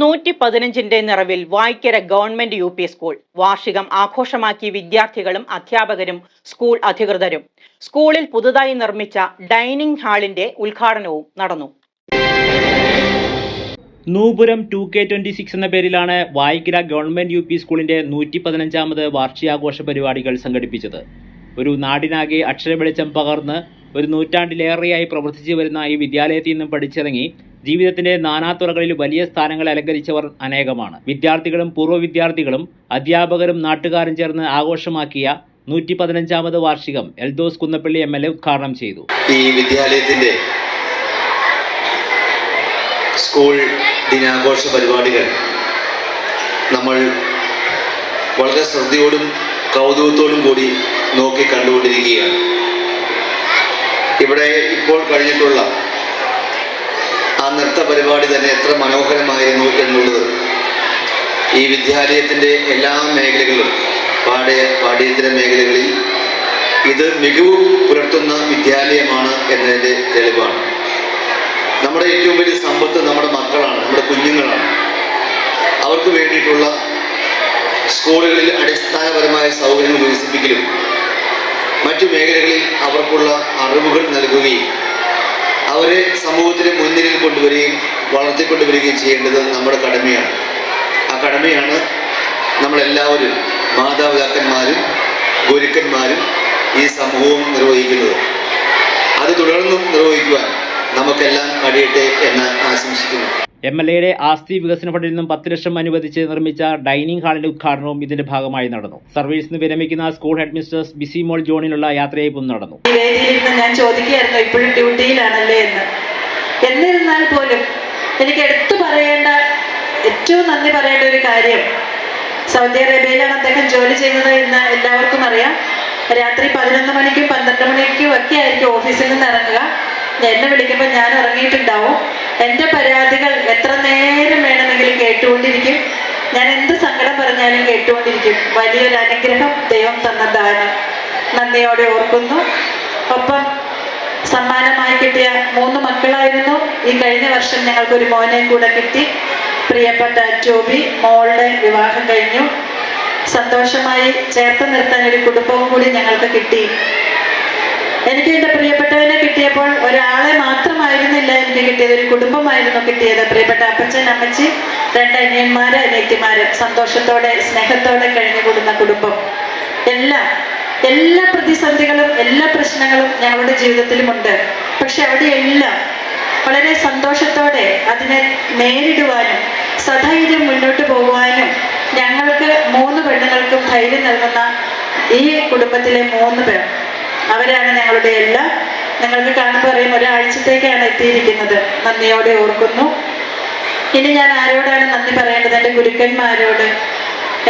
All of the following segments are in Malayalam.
നൂറ്റി പതിനഞ്ചിന്റെ നിറവിൽ Vaikkara government U P school. വാർഷികം ആഘോഷമാക്കി വിദ്യാർത്ഥികളും അധ്യാപകരും സ്കൂൾ അധികൃതരും. സ്കൂളിൽ പുതുതായി നിർമ്മിച്ച ഡൈനിങ് ഹാളിന്റെ ഉദ്ഘാടനവും നടന്നു. Noopuram two K twenty six എന്ന പേരിലാണ് വായിക്കര ഗവൺമെന്റ് യു പി സ്കൂളിന്റെ നൂറ്റി പതിനഞ്ചാമത് വാർഷികാഘോഷ പരിപാടികൾ സംഘടിപ്പിച്ചത്. ഒരു നാടിനാകെ അക്ഷര വെളിച്ചം പകർന്ന് ഒരു നൂറ്റാണ്ടിലേറെയായി പ്രവർത്തിച്ചു വരുന്ന ഈ വിദ്യാലയത്തിൽ നിന്നും പഠിച്ചിറങ്ങി ജീവിതത്തിന്റെ നാനാതുറകളിൽ വലിയ സ്ഥാനങ്ങൾ അലങ്കരിച്ചവർ അനേകമാണ്. വിദ്യാർത്ഥികളും പൂർവ വിദ്യാർത്ഥികളും അധ്യാപകരും നാട്ടുകാരും ചേർന്ന് ആഘോഷമാക്കിയ നൂറ്റി പതിനഞ്ചാമത് വാർഷികം Eldhose Kunnappilly M L A ഉദ്ഘാടനം ചെയ്തു. ഈ വിദ്യാലയത്തിന്റെ സ്കൂൾ ദിനാഘോഷ പരിപാടികൾ നമ്മൾ വളരെ ശ്രദ്ധയോടും കൗതുകത്തോടും കൂടി നോക്കി കണ്ടുകൊണ്ടിരിക്കുകയാണ്. ഇവിടെ ഇപ്പോൾ കഴിഞ്ഞിട്ടുള്ള ആ നൃത്ത പരിപാടി തന്നെ എത്ര മനോഹരമായിരുന്നു എന്നുള്ളത് ഈ വിദ്യാലയത്തിന്റെ എല്ലാ മേഖലകളിലും പാഠ്യ പാഠ്യേതര മേഖലകളിൽ ഇത് മികവ് പുലർത്തുന്ന വിദ്യാലയമാണ് എന്നതിന്റെ തെളിവാണ്. നമ്മുടെ ഏറ്റവും വലിയ സമ്പത്ത് നമ്മുടെ മക്കളാണ് നമ്മുടെ കുഞ്ഞുങ്ങളാണ്. അവർക്ക് വേണ്ടിയിട്ടുള്ള സ്കൂളുകളിൽ അടിസ്ഥാനപരമായ സൗകര്യങ്ങൾ വികസിപ്പിക്കലും മറ്റു മേഖലകളിൽ അവർക്കുള്ള അറിവുകൾ നൽകുകയും അവരെ സമൂഹത്തിന് മുൻനിരയിൽ കൊണ്ടുവരികയും വളർത്തിക്കൊണ്ടുവരികയും ചെയ്യേണ്ടത് നമ്മുടെ കടമയാണ്. ആ കടമയാണ് നമ്മളെല്ലാവരും മാതാപിതാക്കന്മാരും ഗുരുക്കന്മാരും ഈ സമൂഹവും നിർവഹിക്കുന്നത്. അത് തുടർന്നും നിർവഹിക്കുവാൻ നമുക്കെല്ലാം കഴിയട്ടെ എന്ന് ആശംസിക്കുന്നു. എം എൽ എയുടെ ആസ്തി വികസന ഫണ്ടിൽ നിന്നും പത്ത് ലക്ഷം അനുവദിച്ച് നിർമ്മിച്ച ഡൈനിങ് ഹാളിന്റെ ഉദ്ഘാടനവും ഇതിന്റെ ഭാഗമായി നടന്നു. സർവീസിൽ നിന്ന് വിരമിക്കുന്ന school headmistress Bisi Mol ജോണിനുള്ള യാത്രയപ്പും നടന്നു. ഞാൻ ചോദിക്കുകയായിരുന്നു ഇപ്പോഴും ഡ്യൂട്ടിയിലാണല്ലേ എന്ന്. എന്നിരുന്നാൽ പോലും എനിക്ക് എടുത്തു പറയേണ്ട ഏറ്റവും നന്ദി പറയേണ്ട ഒരു കാര്യം സൗദി അറേബ്യയിലാണ് അദ്ദേഹം ജോലി ചെയ്യുന്നത് എന്ന് എല്ലാവർക്കും അറിയാം. രാത്രി പതിനൊന്ന് മണിക്കും പന്ത്രണ്ട് മണിക്കും ഒക്കെ ആയിരിക്കും ഓഫീസിൽ നിന്ന് ഇറങ്ങുക. എന്നെ വിളിക്കുമ്പോൾ ഞാൻ ഇറങ്ങിയിട്ടുണ്ടാവും എന്റെ പരാതികൾ എത്ര നേരം വേണമെങ്കിലും കേട്ടുകൊണ്ടിരിക്കും. ഞാൻ എന്ത് സങ്കടം പറഞ്ഞാലും കേട്ടുകൊണ്ടിരിക്കും. വലിയൊരു അനുഗ്രഹം ദൈവം തന്നതാണ്. നന്ദിയോടെ ഓർക്കുന്നു. ഒപ്പം സമ്മാനമായി കിട്ടിയ മൂന്ന് മക്കളായിരുന്നു. ഈ കഴിഞ്ഞ വർഷം ഞങ്ങൾക്കൊരു മോനെ കൂടെ കിട്ടി. പ്രിയപ്പെട്ട ടോബി മോളുടെ വിവാഹം കഴിഞ്ഞു. സന്തോഷമായി ചേർത്ത് നിർത്താൻ ഒരു കുടുംബവും കൂടി ഞങ്ങൾക്ക് കിട്ടി. എനിക്ക് എന്റെ പ്രിയപ്പെട്ടവനെ കിട്ടിയപ്പോൾ ഒരാളെ മാത്രമായിരുന്നില്ല. എനിക്ക് കിട്ടിയത് ഒരു കുടുംബമായിരുന്നു കിട്ടിയത്. പ്രിയപ്പെട്ട അപ്പച്ചൻ അമ്മച്ചി രണ്ട് അനിയന്മാര് അനിയത്തിമാര്. സന്തോഷത്തോടെ സ്നേഹത്തോടെ കഴിഞ്ഞുകൂടുന്ന കുടുംബം. എല്ലാം എല്ലാ പ്രതിസന്ധികളും എല്ലാ പ്രശ്നങ്ങളും ഞങ്ങളുടെ ജീവിതത്തിലുമുണ്ട്. പക്ഷെ അവിടെയെല്ലാം വളരെ സന്തോഷത്തോടെ അതിനെ നേരിടുവാനും സധൈര്യം മുന്നോട്ട് പോകുവാനും ഞങ്ങൾക്ക് മൂന്ന് പെണ്ണുങ്ങൾക്കും ധൈര്യം നൽകുന്ന ഈ കുടുംബത്തിലെ മൂന്ന് പേർ. അവരാണ് ഞങ്ങളുടെ എല്ലാം. നിങ്ങൾക്ക് കാണുമ്പോൾ അറിയാം ഒരാഴ്ചത്തേക്കാണ് എത്തിയിരിക്കുന്നത്. നന്ദിയോടെ ഓർക്കുന്നു. ഇനി ഞാൻ ആരോടാണ് നന്ദി പറയേണ്ടത്? എന്റെ ഗുരുക്കന്മാരോട്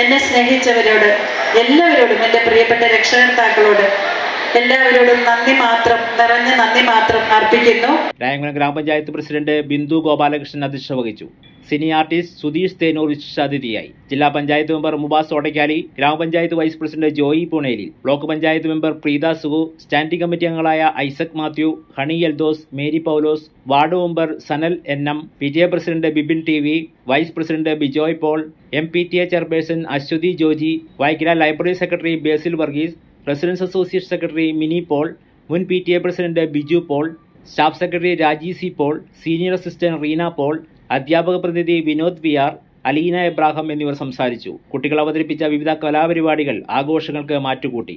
എന്നെ സ്നേഹിച്ചവരോട് എല്ലാവരോടും എന്റെ പ്രിയപ്പെട്ട രക്ഷകർത്താക്കളോട്. എല്ലാവരോടും നന്ദി മാത്രം നിറഞ്ഞ നന്ദി മാത്രം അർപ്പിക്കുന്നു. രായംകുളം ഗ്രാമപഞ്ചായത്ത് പ്രസിഡന്റ് ബിന്ദു ഗോപാലകൃഷ്ണൻ അധ്യക്ഷത വഹിച്ചു. സിനി ആർട്ടിസ്റ്റ് സുധീഷ് തേനൂർ വിശിഷ്ടാതിഥിയായി. ജില്ലാ പഞ്ചായത്ത് മെമ്പർ മുബാസ് ഓടക്കാലി ഗ്രാമപഞ്ചായത്ത് vice president Joy പുണേലിൽ block panchayat member Preetha Sugu standing committee അംഗങ്ങളായ Isaac Mathew Honey Eldhose Mary Paulose ward member Sanal N M Vijaya president Bibin T V vice president Bijoy Paul M P T A chairperson Aswathy Joji വൈക്കില library secretary Basil Varghese residence association secretary Mini Paul മുൻ P T A president Biju Paul staff secretary Rajeev C Paul senior assistant Reena Paul അധ്യാപക പ്രതിനിധി Vinod V R Aleena Abraham എന്നിവർ സംസാരിച്ചു. കുട്ടികൾ അവതരിപ്പിച്ച വിവിധ കലാപരിപാടികൾ ആഘോഷങ്ങൾക്ക് മാറ്റുകൂട്ടി.